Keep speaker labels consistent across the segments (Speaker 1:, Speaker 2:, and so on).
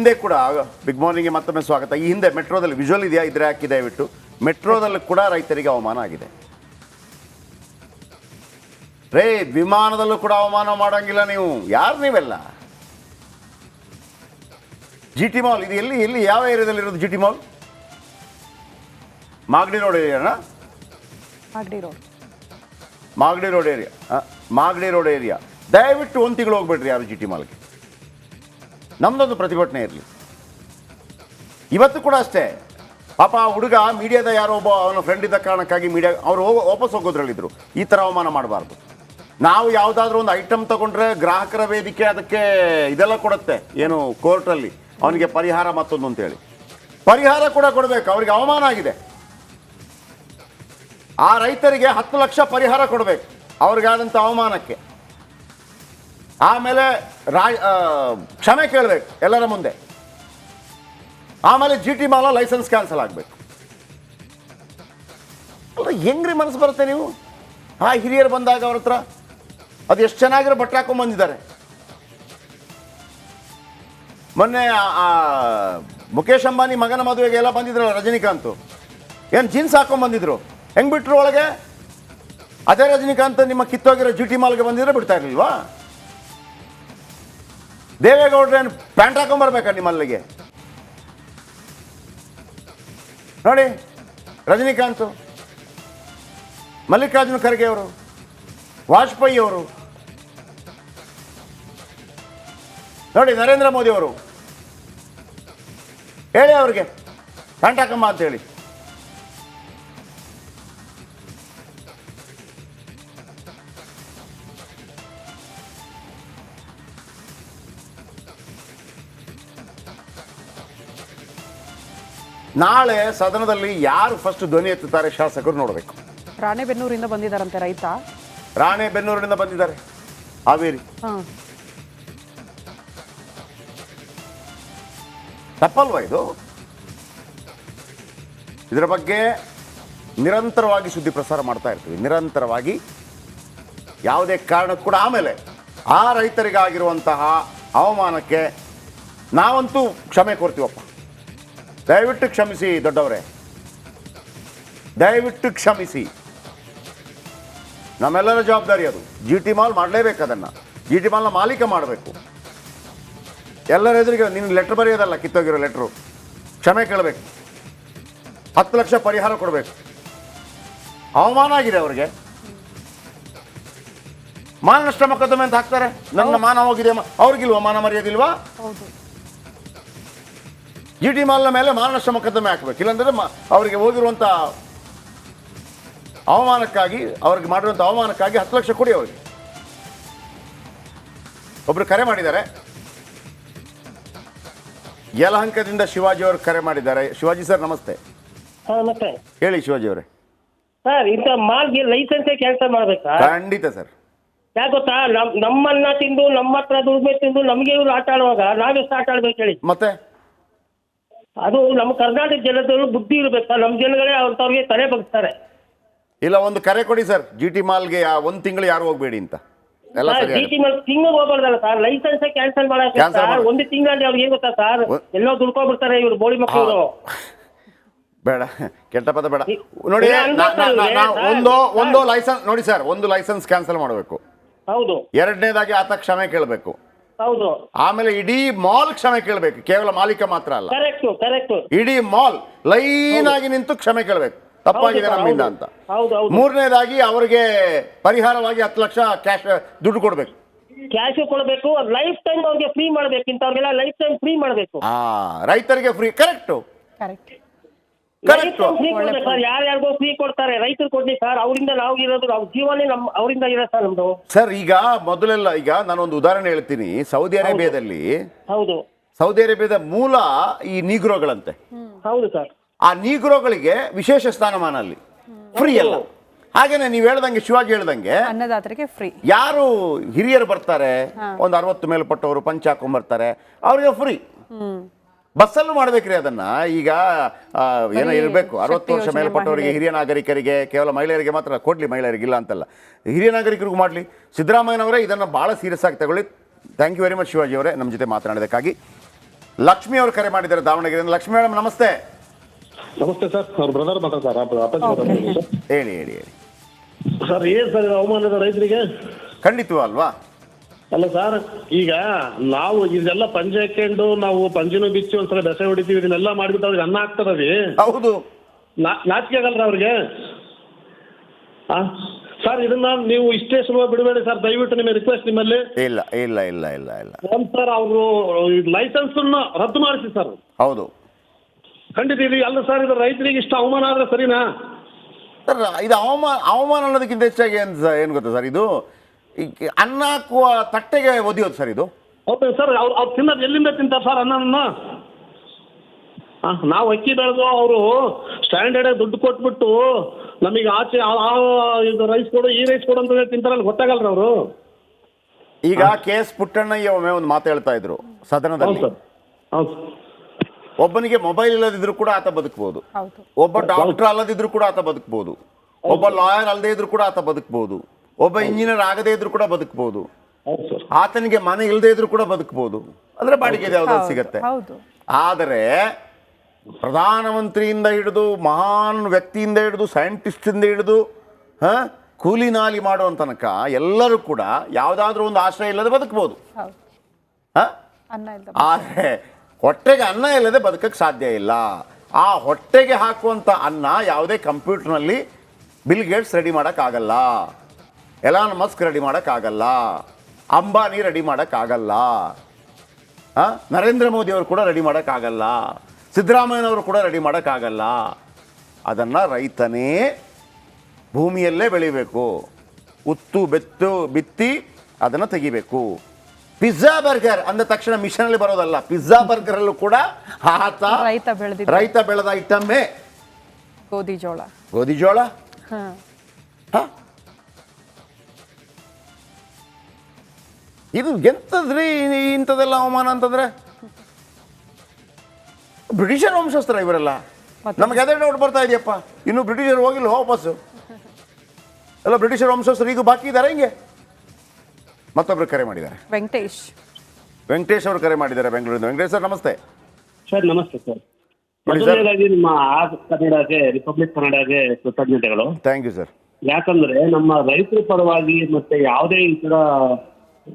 Speaker 1: ಹಿಂದೆ ಕೂಡ ಬಿಗ್ ಮಾರ್ನಿಂಗ್ಗೆ ಮತ್ತೊಮ್ಮೆ ಸ್ವಾಗತ. ಈ ಹಿಂದೆ ಮೆಟ್ರೋದಲ್ಲಿ ವಿಜುವಲ್ ಇದೆಯಾ? ಇದ್ರೆ ಹಾಕಿ ದಯವಿಟ್ಟು. ಮೆಟ್ರೋದಲ್ಲಿ ಕೂಡ ರೈತರಿಗೆ ಅವಮಾನ ಆಗಿದೆ. ರೇ ವಿಮಾನದಲ್ಲೂ ಕೂಡ ಅವಮಾನ ಮಾಡಂಗಿಲ್ಲ ನೀವು. ಯಾರು ನೀವೆಲ್ಲ? ಜಿ ಟಿ ಮಾಲ್ ಇದು ಎಲ್ಲಿ ಎಲ್ಲಿ ಯಾವ ಏರಿಯಾದಲ್ಲಿ ಇರೋದು G T mall Magadi road ಏರಿಯಾನಾ?
Speaker 2: Magadi road.
Speaker 1: Magadi road area. Magadi road area. ದಯವಿಟ್ಟು ಒಂದು ತಿಂಗಳು ಹೋಗ್ಬೇಡ್ರಿ ಯಾರು ಜಿ ಟಿ ಮಾಲ್ಗೆ ನಮ್ದೊಂದು ಪ್ರತಿಭಟನೆ ಇರಲಿ. ಇವತ್ತು ಕೂಡ ಅಷ್ಟೇ. ಪಾಪ ಆ ಹುಡುಗ, ಮೀಡಿಯಾದ ಯಾರೋ ಒಬ್ಬ ಅವನ ಫ್ರೆಂಡ್ ಇದ್ದ ಕಾರಣಕ್ಕಾಗಿ ಮೀಡಿಯಾ ಅವರು ವಾಪಸ್ ಹೋಗೋದ್ರಲ್ಲಿದ್ದರು ಈ ಥರ ಅವಮಾನ ಮಾಡಬಾರ್ದು. ನಾವು ಯಾವುದಾದ್ರೂ ಒಂದು ಐಟಮ್ ತಗೊಂಡ್ರೆ ಗ್ರಾಹಕರ ವೇದಿಕೆ ಅದಕ್ಕೆ ಇದೆಲ್ಲ ಕೊಡುತ್ತೆ. ಏನು ಕೋರ್ಟಲ್ಲಿ ಅವನಿಗೆ ಪರಿಹಾರ ಮತ್ತೊಂದು ಅಂತೇಳಿ. ಪರಿಹಾರ ಕೂಡ ಕೊಡಬೇಕು. ಅವರಿಗೆ ಅವಮಾನ ಆಗಿದೆ. ಆ ರೈತರಿಗೆ ಹತ್ತು ಲಕ್ಷ ಪರಿಹಾರ ಕೊಡಬೇಕು. ಅವ್ರಿಗಾದಂಥ ಅವಮಾನಕ್ಕೆ. ಆಮೇಲೆ ರಾ ಆ, ಕ್ಷಮೆ ಕೇಳಬೇಕು ಎಲ್ಲರ ಮುಂದೆ. ಆಮೇಲೆ ಜಿ ಟಿ ಮಾಲ ಲೈಸೆನ್ಸ್ ಕ್ಯಾನ್ಸಲ್ ಆಗಬೇಕು. ಹೆಂಗ್ರಿ ಮನಸ್ಸು ಬರುತ್ತೆ ನೀವು? ಆ ಹಿರಿಯರು ಬಂದಾಗ ಅವ್ರ ಹತ್ರ ಅದು ಎಷ್ಟು ಚೆನ್ನಾಗಿರೋ ಬಟ್ಟೆ ಹಾಕೊಂಡು ಬಂದಿದ್ದಾರೆ. ಮೊನ್ನೆ ಮುಖೇಶ್ ಅಂಬಾನಿ ಮಗನ ಮದುವೆಗೆ ಎಲ್ಲ ಬಂದಿದ್ರಲ್ಲ ರಜನಿಕಾಂತ್. ಏನು ಜೀನ್ಸ್ ಹಾಕೊಂಡು ಬಂದಿದ್ರು? ಹೆಂಗ್ ಬಿಟ್ರು ಒಳಗೆ? ಅದೇ ರಜನಿಕಾಂತ್ ನಿಮ್ಮ ಕಿತ್ತೋಗಿರೋ ಜಿ ಟಿ ಮಾಲ್ಗೆ ಬಂದಿದ್ರೆ ಬಿಡ್ತಾ ಇರ್ಲಿಲ್ವಾ? ದೇವೇಗೌಡ್ರು ಪ್ಯಾಂಟ್ ಹಾಕೊಂಬರ್ಬೇಕಾ ನಿಮ್ಮಲ್ಲಿಗೆ? ನೋಡಿ, ರಜನಿಕಾಂತ್, ಮಲ್ಲಿಕಾರ್ಜುನ ಖರ್ಗೆ ಅವರು, ವಾಜಪೇಯಿ ಅವರು, ನೋಡಿ, ನರೇಂದ್ರ ಮೋದಿ ಅವರು, ಹೇಳಿ ಅವ್ರಿಗೆ, ಪ್ಯಾಂಟ್ ಹಾಕಮ್ಮ ಅಂತ ಹೇಳಿ. ನಾಳೆ ಸದನದಲ್ಲಿ ಯಾರು ಫಸ್ಟ್ ಧ್ವನಿ ಎತ್ತುತ್ತಾರೆ ಶಾಸಕರು ನೋಡಬೇಕು.
Speaker 2: ರಾಣೆಬೆನ್ನೂರಿಂದ ಬಂದಿದ್ದಾರಂತೆ ರೈತ?
Speaker 1: ರಾಣೆಬೆನ್ನೂರಿನಿಂದ ಬಂದಿದ್ದಾರೆ. ಹಾವೇರಿ. ತಪ್ಪಲ್ವಾ ಇದು? ಇದರ ಬಗ್ಗೆ ನಿರಂತರವಾಗಿ ಸುದ್ದಿ ಪ್ರಸಾರ ಮಾಡ್ತಾ ಇರ್ತೀವಿ. ನಿರಂತರವಾಗಿ ಯಾವುದೇ ಕಾರಣಕ್ಕೂ ಕೂಡ ಆಮೇಲೆ ಆ ರೈತರಿಗಾಗಿರುವಂತಹ ಅವಮಾನಕ್ಕೆ ನಾವಂತೂ ಕ್ಷಮೆ ಕೋರ್ತೀವಪ್ಪ. ದಯವಿಟ್ಟು ಕ್ಷಮಿಸಿ ದೊಡ್ಡವರೇ. ದಯವಿಟ್ಟು ಕ್ಷಮಿಸಿ. ನಮ್ಮೆಲ್ಲರ ಜವಾಬ್ದಾರಿ ಅದು. ಜಿ ಟಿ ಮಾಲ್ ಮಾಡಲೇಬೇಕು ಅದನ್ನು. ಜಿ ಟಿ ಮಾಲ್ನ ಮಾಲೀಕ ಮಾಡಬೇಕು. ಎಲ್ಲರ ಎದುರಿಗೆ ನೀನು ಲೆಟ್ರ್ ಬರೆಯೋದಲ್ಲ ಕಿತ್ತೋಗಿರೋ ಲೆಟ್ರು ಕ್ಷಮೆ ಕೇಳಬೇಕು. ಹತ್ತು ಲಕ್ಷ ಪರಿಹಾರ ಕೊಡಬೇಕು. ಅವಮಾನ ಆಗಿದೆ ಅವರಿಗೆ. ಮಾನನಷ್ಟ ಮೊಕದ್ದಮೆ ಅಂತ ಹಾಕ್ತಾರೆ. ನನ್ನ ಮಾನ ಹೋಗಿದೆ ಅವ್ರಿಗಿಲ್ವಾ? ಮಾನ ಮರ್ಯಾದಿಲ್ವಾ ಜಿ ಟಿ ಮಾಲ್ನ ಮೇಲೆ ಮಾನನಷ್ಟ ಮೊಕದ್ದಮೆ ಹಾಕಬೇಕು. ಇಲ್ಲಾಂದ್ರೆ ಅವರಿಗೆ ಹೋಗಿರುವಂಥ ಅವಮಾನಕ್ಕಾಗಿ ಅವ್ರಿಗೆ ಮಾಡಿರುವಂಥ ಅವಮಾನಕ್ಕಾಗಿ ಹತ್ತು ಲಕ್ಷ ಕೊಡಿ ಅವರಿಗೆ. ಒಬ್ರು ಕರೆ ಮಾಡಿದ್ದಾರೆ. ಯಲಹಂಕದಿಂದ ಶಿವಾಜಿ ಅವರು ಕರೆ ಮಾಡಿದ್ದಾರೆ. ಶಿವಾಜಿ ಸರ್ ನಮಸ್ತೆ. ಹೇಳಿ ಶಿವಾಜಿ ಅವರೇ.
Speaker 3: ಸರ್ ಇಂಥ ಮಾಲ್ಗೆ ಲೈಸೆನ್ಸ್ ಕ್ಯಾನ್ಸಲ್ ಮಾಡಬೇಕಾ?
Speaker 1: ಖಂಡಿತ ಸರ್.
Speaker 3: ಯಾಕೆ ಗೊತ್ತಾ? ನಮ್ ನಮ್ಮನ್ನ ತಿಂದು ನಮ್ಮ ಹತ್ರ ದುಡಿಮೆ ತಿಂದು ನಮಗೆ ಇವ್ರು ಆಟ ಆಡುವಾಗ ನಾವೆಷ್ಟು ಆಟ ಆಡ್ಬೇಕು ಹೇಳಿ.
Speaker 1: ಮತ್ತೆ?
Speaker 3: ಅದು ನಮ್ಮ ಕರ್ನಾಟಕ ಜನತೆಗಳು ಬುದ್ಧಿ ಇರಬೇಕು. ನಮ್ಮ ಜನಗಳೇ ಅವ್ರವ್ರಿಗೆ ಕರೆ ಬಗ್ತಾರೆ.
Speaker 1: ಇಲ್ಲ ಒಂದು ಕರೆ ಕೊಡಿ ಸರ್. ಜಿ ಟಿ ಮಾಲ್ಗೆ ಒಂದು ತಿಂಗಳು ಯಾರು ಹೋಗ್ಬೇಡಿ ಅಂತ. ಎಲ್ಲ
Speaker 3: ಸರ್ ಟಿ ಮೇಲೆ ತಿಂಗಳು ಹೋಗ್ಬಾರ್ದಲ್ಲ ಸರ್? ಲೈಸೆನ್ಸ್ ಕ್ಯಾನ್ಸಲ್ ಮಾಡಕ್ಕೆ
Speaker 1: Cancel
Speaker 3: ಸರ್
Speaker 1: ಮಾಡು.
Speaker 3: ಒಂದು ತಿಂಗಳಲ್ಲಿ ಅವ್ರಿಗೆ ಏನ್ ಗೊತ್ತಾ ಸರ್? ಎಲ್ಲೋ ದುಡ್ಕೊಬಿಡ್ತಾರೆ ಇವ್ರು ಬೋಳಿ ಮಕ್ಕಳು.
Speaker 1: ಬೇಡ. ಕೆಟ್ಟ ಪದ ಬೇಡ. ನೋಡಿ
Speaker 3: ಇಲ್ಲ,
Speaker 1: ನಾ- ನಾ- ನಾ- ನಾ-
Speaker 3: ಸರ್.
Speaker 1: ಒಂದು ಒಂದು ಲೈಸೆನ್ಸ್ ನೋಡಿ ಸರ್ ಒಂದು ಲೈಸೆನ್ಸ್ ಕ್ಯಾನ್ಸಲ್ ಮಾಡಬೇಕು.
Speaker 3: ಹೌದು.
Speaker 1: ಎರಡನೇದಾಗಿ ಆತ ಕ್ಷಮೆ ಕೇಳಬೇಕು.
Speaker 3: ಹೌದು.
Speaker 1: ಆಮೇಲೆ ಇಡೀ ಮಾಲ್ ಕ್ಷಮೆ ಕೇಳಬೇಕು. ಕೇವಲ ಮಾಲೀಕ ಮಾತ್ರ ಅಲ್ಲ.
Speaker 3: ಕರೆಕ್ಟ್ ಕರೆಕ್ಟ್
Speaker 1: ಇಡೀ ಮಾಲ್ ಲೈನ್ ಆಗಿ ನಿಂತು ಕ್ಷಮೆ ಕೇಳಬೇಕು. ತಪ್ಪಾಗಿದೆ ನಮ್ಮಿಂದ ಅಂತ.
Speaker 3: ಹೌದು, ಹೌದು.
Speaker 1: ಮೂರನೇದಾಗಿ ಅವರಿಗೆ ಪರಿಹಾರವಾಗಿ ಹತ್ತು ಲಕ್ಷ ಕ್ಯಾಶ್ ದುಡ್ಡು ಕೊಡಬೇಕು.
Speaker 3: ಕ್ಯಾಶ್ ಕೊಡಬೇಕು ಲೈಫ್ ಟೈಮ್ ಅವ್ರಿಗೆ ಫ್ರೀ ಮಾಡ್ಬೇಕು ಇಂಥವ್ರಿಗೆಲ್ಲ ಲೈಫ್ ಟೈಮ್ ಫ್ರೀ ಮಾಡಬೇಕು.
Speaker 1: ಆ ರೈತರಿಗೆ ಫ್ರೀ ಕರೆಕ್ಟು
Speaker 2: ಕರೆಕ್ಟ್
Speaker 3: ಸರ್ ಯಾರ್ಯಾರಿಗೋ ಫ್ರೀ ಕೊಡ್ತಾರೆ. ರೈತರು ಕೊಡ್ಲಿ ಸರ್ ಅವರಿಂದ ನಾವು ಇರೋದು ನಾವು ಜೀವನೇ ನಮ್ಮ ಅವರಿಂದ ಇರೋ ಸರ್ ನಮ್ದು.
Speaker 1: ಸರ್ ಈಗ ಮೊದಲೆಲ್ಲ ಈಗ ನಾನೊಂದು ಉದಾಹರಣೆ ಹೇಳ್ತೀನಿ. ಸೌದಿ ಅರೇಬಿಯಾದಲ್ಲಿ
Speaker 3: ಹೌದು.
Speaker 1: ಸೌದಿ ಅರೇಬಿಯಾದ ಮೂಲ ಈ ನೀಗ್ರೋಗಳಂತೆ.
Speaker 3: ಹೌದು ಸರ್
Speaker 1: ಆ ನೀಗ್ರೋಗಳಿಗೆ ವಿಶೇಷ ಸ್ಥಾನಮಾನ ಅಲ್ಲಿ. ಫ್ರೀ ಅಲ್ಲ. ಹಾಗೇನೆ ನೀವ್ ಹೇಳ್ದಂಗೆ ಶಿವಾಜಿ ಹೇಳ್ದಂಗೆ
Speaker 2: ಅನ್ನದಾತರಿಗೆ ಫ್ರೀ
Speaker 1: ಯಾರು ಹಿರಿಯರು ಬರ್ತಾರೆ ಒಂದು ಅರವತ್ತು ಮೇಲ್ಪಟ್ಟವರು ಪಂಚ ಹಾಕೊಂಡ್ಬರ್ತಾರೆ ಅವ್ರಿಗೆ ಫ್ರೀ ಬಸ್ಸಲ್ಲೂ ಮಾಡ್ಬೇಕ್ರಿ ಅದನ್ನ. ಈಗ ಏನೋ ಇರಬೇಕು. ಅರವತ್ತು ವರ್ಷ ಮೇಲ್ಪಟ್ಟವರಿಗೆ. ಹಿರಿಯ ನಾಗರಿಕರಿಗೆ ಕೇವಲ ಮಹಿಳೆಯರಿಗೆ ಮಾತ್ರ ಕೊಡ್ಲಿ ಮಹಿಳೆಯರಿಗೆ ಇಲ್ಲ ಅಂತಲ್ಲ. ಹಿರಿಯ ನಾಗರಿಕರಿಗೂ ಮಾಡಲಿ. ಸಿದ್ದರಾಮಯ್ಯನವರೇ ಇದನ್ನು ಭಾಳ ಸೀರಿಯಸ್ ಆಗಿ ತಗೊಳ್ಳಿ. Thank you very much Shivaji ಅವರೇ. ನಮ್ಮ ಜೊತೆ ಮಾತನಾಡೋದಕ್ಕಾಗಿ ಲಕ್ಷ್ಮಿ ಅವರು ಕರೆ ಮಾಡಿದ್ದಾರೆ ದಾವಣಗೆರೆಯಿಂದ. ಲಕ್ಷ್ಮಿ ಮೇಡಮ್ ನಮಸ್ತೆ.
Speaker 4: ನಮಸ್ತೆ ಸರ್. ಅವ್ರ ಬ್ರದರ್ ಮಾತಾಡ್ತಾರೆ
Speaker 1: ಹೇಳಿ ಹೇಳಿ ಹೇಳಿ.
Speaker 4: ಸರ್ ಏನ್ ಸರ್ ಅವಮಾನದ ರೈತರಿಗೆ?
Speaker 1: ಖಂಡಿತವ ಅಲ್ವಾ?
Speaker 4: ಅಲ್ಲ ಸರ್ ಈಗ ನಾವು ಇದೆಲ್ಲ ಪಂಜೆ ಹಾಕೊಂಡು ನಾವು ಪಂಜಿನ ಬಿಚ್ಚಿ ಒಂದ್ಸಲ ಬೆಸೆ ಹೊಡಿತೀವಿ ಇದನ್ನೆಲ್ಲ ಮಾಡ್ಬಿಟ್ಟು ಅವ್ರಿಗೆ ಅನ್ನ ಹಾಕ್ತಾರವಿ
Speaker 1: ಹೌದು.
Speaker 4: ನಾಚಿಕೆ ಆಗಲ್ರ ಅವ್ರಿಗೆ? ಸರ್ ಇದನ್ನ ನೀವು ಇಷ್ಟೇ ಸುಲಭ ಬಿಡಬೇಡಿ ಸರ್ ದಯವಿಟ್ಟು ನಿಮ್ಮ ರಿಕ್ವೆಸ್ಟ್ ನಿಮ್ಮಲ್ಲಿ.
Speaker 1: ಇಲ್ಲ ಇಲ್ಲ ಇಲ್ಲ ಇಲ್ಲ ಇಲ್ಲ.
Speaker 4: ಒಂದ್ ಸರ್ ಅವರು ಲೈಸೆನ್ಸ್ ರದ್ದು ಮಾಡಿಸಿ ಸರ್
Speaker 1: ಹೌದು.
Speaker 4: ಖಂಡಿತ ಇದು ಅಲ್ಲ ಸರ್ ಇದು ರೈತರಿಗೆ ಇಷ್ಟ ಅವಮಾನ ಆದ್ರೆ ಸರಿನಾ?
Speaker 1: ಸರ್ ಇದು ಅವಮಾನ ಅವಮಾನ ಅನ್ನೋದಕ್ಕಿಂತ ಹೆಚ್ಚಾಗಿ ಏನು ಏನು ಗೊತ್ತಾ ಸರ್ ಇದು ಅನ್ನ ಹಾಕುವ ತಟ್ಟೆಗೆ ಒದಿಯೋದು ಸರ್ ಇದು?
Speaker 4: ಹೌದು ಸರ್ ಅವ್ರು ಅವ್ರು ತಿನ್ನೋದು ಎಲ್ಲಿಂದ ತಿಂತಾರೆ ಸರ್ ಅನ್ನನ ನಾವು ಅಕ್ಕಿ ಬೆಳೆದು ಅವರು ಸ್ಟ್ಯಾಂಡರ್ಡ್ ದುಡ್ಡು ಕೊಟ್ಬಿಟ್ಟು ನಮಗೆ ಆಚೆ ಆ ಇದು ರೈಸ್ ಕೊಡು ಈ ರೈಸ್ ಕೊಡು ಅಂತ ಹೇಳಿ ತಿಂತಾರಲ್ಲ ಗೊತ್ತಾಗಲ್ರ ಅವರು.
Speaker 1: ಈಗ ಕೆ ಎಸ್ ಪುಟ್ಟಣ್ಣಯ್ಯ ಒಮ್ಮೆ ಒಂದು ಮಾತು ಹೇಳ್ತಾ ಇದ್ರು ಸದನದಲ್ಲಿ.
Speaker 4: ಸರ್. ಹೌದು
Speaker 1: ಒಬ್ಬನಿಗೆ ಮೊಬೈಲ್ ಇಲ್ಲದಿದ್ರು ಕೂಡ ಆತ ಬದುಕಬಹುದು
Speaker 2: ಹೌದು.
Speaker 1: ಒಬ್ಬ ಡಾಕ್ಟರ್ ಅಲ್ಲದಿದ್ರು ಕೂಡ ಆತ ಬದುಕಬಹುದು ಒಬ್ಬ ಲಾಯರ್ ಅಲ್ಲದೇ ಇದ್ರು ಕೂಡ ಆತ ಬದುಕಬಹುದು ಒಬ್ಬ ಇಂಜಿನಿಯರ್ ಆಗದೇ ಇದ್ರು ಕೂಡ ಬದುಕಬಹುದು
Speaker 4: ಹೌದು ಸರ್.
Speaker 1: ಆತನಿಗೆ ಮನೆ ಇಲ್ಲದೆ ಇದ್ರು ಕೂಡ ಬದುಕಬಹುದು ಅಂದ್ರೆ ಬಾಡಿಗೆ ಯಾವ್ದಾದ್ರು ಸಿಗತ್ತೆ.
Speaker 2: ಹೌದು.
Speaker 1: ಆದರೆ ಪ್ರಧಾನಮಂತ್ರಿಯಿಂದ ಹಿಡಿದು ಮಹಾನ್ ವ್ಯಕ್ತಿಯಿಂದ ಹಿಡಿದು ಸೈಂಟಿಸ್ಟಿಂದ ಹಿಡಿದು ಹ ಕೂಲಿ ನಾಲಿ ಮಾಡುವ ತನಕ ಎಲ್ಲರೂ ಕೂಡ ಯಾವುದಾದ್ರೂ ಒಂದು ಆಶ್ರಯ ಇಲ್ಲದೆ ಬದುಕಬಹುದು ಆದರೆ ಹೊಟ್ಟೆಗೆ ಅನ್ನ ಇಲ್ಲದೆ ಬದುಕಕ್ಕೆ ಸಾಧ್ಯ ಇಲ್ಲ. ಆ ಹೊಟ್ಟೆಗೆ ಹಾಕುವಂಥ ಅನ್ನ ಯಾವುದೇ ಕಂಪ್ಯೂಟರ್ನಲ್ಲಿ ಬಿಲ್ ಗೇಟ್ಸ್ ರೆಡಿ ಮಾಡೋಕ್ಕಾಗಲ್ಲ. ಎಲಾನ್ ಮಸ್ಕ್ ರೆಡಿ ಮಾಡೋಕ್ಕಾಗಲ್ಲ. ಅಂಬಾನಿ ರೆಡಿ ಮಾಡೋಕ್ಕಾಗಲ್ಲ? ನರೇಂದ್ರ ಮೋದಿ ಅವರು ಕೂಡ ರೆಡಿ ಮಾಡೋಕ್ಕಾಗಲ್ಲ. ಸಿದ್ದರಾಮಯ್ಯನವರು ಕೂಡ ರೆಡಿ ಮಾಡೋಕ್ಕಾಗಲ್ಲ. ಅದನ್ನು ರೈತನೇ ಭೂಮಿಯಲ್ಲೇ ಬೆಳಿಬೇಕು. ಉತ್ತು ಬೆತ್ತು ಬಿತ್ತಿ ಅದನ್ನು ತೆಗಿಬೇಕು. ಪಿಜ್ಜಾ ಬರ್ಗರ್ ಅಂದ ತಕ್ಷಣ ಮಿಷನಲ್ಲಿ ಬರೋದಲ್ಲ. ಪಿಜ್ಜಾ ಬರ್ಗರಲ್ಲೂ ಕೂಡ ಆತ
Speaker 2: ರೈತ ಬೆಳೆದ
Speaker 1: ರೈತ ಬೆಳೆದ ಐಟಮ್ಮೇ
Speaker 2: ಗೋಧಿ ಜೋಳ.
Speaker 1: ಗೋಧಿ ಜೋಳ?
Speaker 2: ಹಾ?
Speaker 1: ಇದು ಎಂತದ್ರಿ ಈ- ಇಂಥದ್ದೆಲ್ಲ ಅವಮಾನ ಅಂತಂದ್ರೆ? ಬ್ರಿಟಿಷರ್ ವಂಶಸ್ಥರ ಇವರೆಲ್ಲ. ನಮ್ಗೆ ಅದೇ ಡೌಟ್ ಬರ್ತಾ ಇದೆಯಪ್ಪ. ಇನ್ನು ಬ್ರಿಟಿಷರು ಹೋಗಿಲ್ಲ ವಾಪಸ್ಸು ಎಲ್ಲ ಬ್ರಿಟಿಷರ್ ವಂಶಸ್ಥರು ಈಗ ಬಾಕಿ ಇದ್ದಾರೆ ಹಿಂಗೆ. ಮತ್ತೊಬ್ರು ಕರೆ ಮಾಡಿದ್ದಾರೆ.
Speaker 2: ವೆಂಕಟೇಶ್.
Speaker 1: ವೆಂಕಟೇಶ್ ಅವರು ಕರೆ ಮಾಡಿದ್ದಾರೆ ಬೆಂಗಳೂರಿಂದ. ವೆಂಕಟೇಶ್ ಸರ್ ನಮಸ್ತೆ.
Speaker 4: ಸರ್ ನಮಸ್ತೆ ಸರ್. ಮೊದಲನೇದಾಗಿ ನಿಮ್ಮ ಆ ಕನ್ನಡಗೆ ರಿಪಬ್ಲಿಕ್ ಕನ್ನಡಗೆ ಕೃತಜ್ಞತೆಗಳು.
Speaker 1: Thank you sir.
Speaker 4: ಯಾಕಂದ್ರೆ ನಮ್ಮ ರೈತರ ಪರವಾಗಿ ಮತ್ತೆ ಯಾವುದೇ ಈ ತರ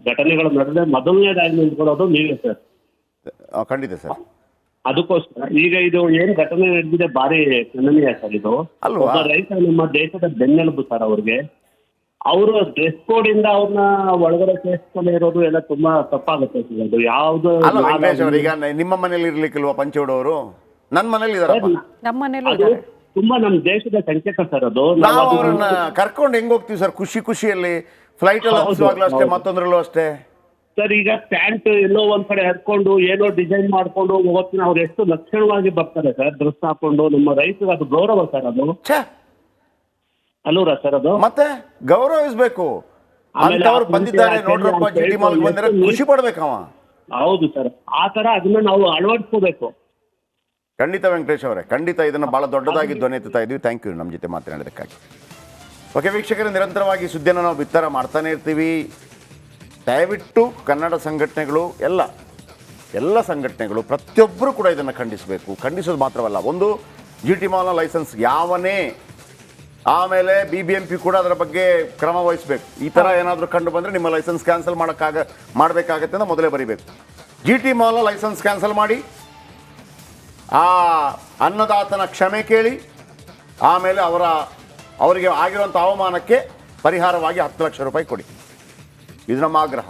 Speaker 4: ಘಟನೆಗಳು ನಡೆದ್ರೆ ಮೊದಲನೇದಾಗಿ ನಿಂತ್ಕೊಳ್ಳೋದು ನೀವೇ ಸರ್.
Speaker 1: ಖಂಡಿತ ಸರ್.
Speaker 4: ಅದಕ್ಕೋಸ್ಕರ ಈಗ ಇದು ಏನು ಘಟನೆ ನಡೆದಿದೆ ಭಾರಿ ಖಂಡನೀಯ ಸರ್ ಇದು.
Speaker 1: ಅಲ್ವಾ?
Speaker 4: ಒಬ್ಬ ರೈತ ನಮ್ಮ ದೇಶದ ಬೆನ್ನೆಲುಬು ಸರ್ ಅವ್ರಿಗೆ. ಅವರು ಡ್ರೆಸ್ ಕೋಡ್ ಇಂದ ಅವ್ರನ್ನ ಒಳಗಡೆ ಸೇರಿಸ್ಕೊಂಡು ಇರೋದು ಎಲ್ಲ ತುಂಬಾ ತಪ್ಪಾಗುತ್ತೆ ಸರ್ ಅದು. ಯಾವ್ದು
Speaker 1: ಅಲ್ಲ ವೆಂಕಟೇಶ್ ಅವರು ಈಗ ನಿಮ್ಮ ಮನೇಲಿ ಇರ್ಲಿಕ್ಕಿಲ್ವಾ ಪಂಚೋಡವರು? ನನ್ನ ಮನೇಲಿ ಇದಾರಪ್ಪ.
Speaker 2: ನಮ್ಮ ಮನೇಲಿ
Speaker 4: ಅದು
Speaker 2: ಇದ್ದಾರೆ.
Speaker 4: ತುಂಬಾ ನಮ್ಮ ದೇಶದ ಸಂಕೇತ ಸರ್ ಅದು. ನಾವು
Speaker 1: ನಾವು
Speaker 4: ಅದನ್ನ-
Speaker 1: ಅವರನ್ನ ಕರ್ಕೊಂಡು ಹೆಂಗ್ ಹೋಗ್ತೀವಿ ಸರ್? ಖುಷಿ ಖುಷಿಯಲ್ಲಿ ಫ್ಲೈಟ್ ಅಲ್ಲಿ
Speaker 4: ಹೌದು,
Speaker 1: ಅಷ್ಟೇ ಮತ್ತೊಂದ್ರಲ್ಲೂ ಅಷ್ಟೇ?
Speaker 4: ಸರ್ ಈಗ ಪ್ಯಾಂಟ್ ಎಲ್ಲೋ ಒಂದ್ ಕಡೆ ಹರ್ಕೊಂಡು ಏನೋ ಡಿಸೈನ್ ಮಾಡ್ಕೊಂಡು ಇವತ್ತಿನ ಅವ್ರು ಎಷ್ಟು ಲಕ್ಷಣವಾಗಿ ಬರ್ತಾರೆ ಸರ್? ಡ್ರೆಸ್ ಹಾಕೊಂಡು ನಮ್ಮ ರೈತರು ಅದು ಗೌರವ ಸರ್ ಅದು.
Speaker 1: ಛೇ!
Speaker 4: ಅಲ್ಲೂರ ಸರ್ ಅದು.
Speaker 1: ಮತ್ತೆ ಗೌರವಿಸ್ಬೇಕು
Speaker 4: ಆಮೇಲೆ
Speaker 1: ಅಂತವ್ರು
Speaker 4: ಆ
Speaker 1: ಬಂದಿದ್ದಾರೆ
Speaker 4: ಪಂಚೆ
Speaker 1: ನೋಡ್ರಪ್ಪ
Speaker 4: ಹಾಕೊಂಡು
Speaker 1: ಜಿ ಟಿ ಮಾಲ್ಗೆ ಬಂದ್ರೆ
Speaker 4: ಎಷ್ಟು
Speaker 1: ಖುಷಿ ಪಡ್ಬೇಕವ.
Speaker 4: ಹೌದು ಸರ್. ಆ ತರ ಅದನ್ನ ನಾವು ಅಳವಡಿಸ್ಕೋಬೇಕು.
Speaker 1: ಖಂಡಿತ ವೆಂಕಟೇಶ್ ಅವರೇ ಖಂಡಿತ ಇದನ್ನ ಬಹಳ ದೊಡ್ಡದಾಗಿ ಧ್ವನಿ ಎತ್ತುತ್ತಾ ಇದ್ವಿ ಥ್ಯಾಂಕ್ ಯು ನಮ್ಮ ಜೊತೆ ಮಾತನಾಡೋದಕ್ಕಾಗಿ ಓಕೆ ವೀಕ್ಷಕರೇ ನಿರಂತರವಾಗಿ ಸುದ್ದಿಯನ್ನು ನಾವು ಬಿತ್ತರ ಮಾಡ್ತಾನೆ ಇರ್ತೀವಿ. ದಯವಿಟ್ಟು ಕನ್ನಡ ಸಂಘಟನೆಗಳು ಎಲ್ಲ ಎಲ್ಲ ಸಂಘಟನೆಗಳು ಪ್ರತಿಯೊಬ್ಬರು ಕೂಡ ಇದನ್ನು ಖಂಡಿಸಬೇಕು. ಖಂಡಿಸೋದು ಮಾತ್ರವಲ್ಲ ಒಂದು ಜಿ ಟಿ ಮಾಲ್ನ ಲೈಸೆನ್ಸ್ ಯಾವನೇ ಆಮೇಲೆ ಬಿ ಬಿ ಎಂ ಪಿ ಕೂಡ ಅದರ ಬಗ್ಗೆ ಕ್ರಮ ವಹಿಸಬೇಕು. ಈ ಥರ ಏನಾದರೂ ಕಂಡು ಬಂದರೆ ನಿಮ್ಮ ಲೈಸೆನ್ಸ್ ಕ್ಯಾನ್ಸಲ್ ಮಾಡೋಕ್ಕಾಗ ಮಾಡಬೇಕಾಗತ್ತೆ ಅಂತ ಮೊದಲೇ ಬರೀಬೇಕು. ಜಿ ಟಿ ಮಾಲ್ನ ಲೈಸೆನ್ಸ್ ಕ್ಯಾನ್ಸಲ್ ಮಾಡಿ ಆ ಅನ್ನದಾತನ ಕ್ಷಮೆ ಕೇಳಿ ಆಮೇಲೆ ಅವರ ಅವರಿಗೆ ಆಗಿರುವಂಥ ಅವಮಾನಕ್ಕೆ ಪರಿಹಾರವಾಗಿ ಹತ್ತು ಲಕ್ಷ ರೂಪಾಯಿ ಕೊಡಿ. ಇದು ನಮ್ಮ ಆಗ್ರಹ.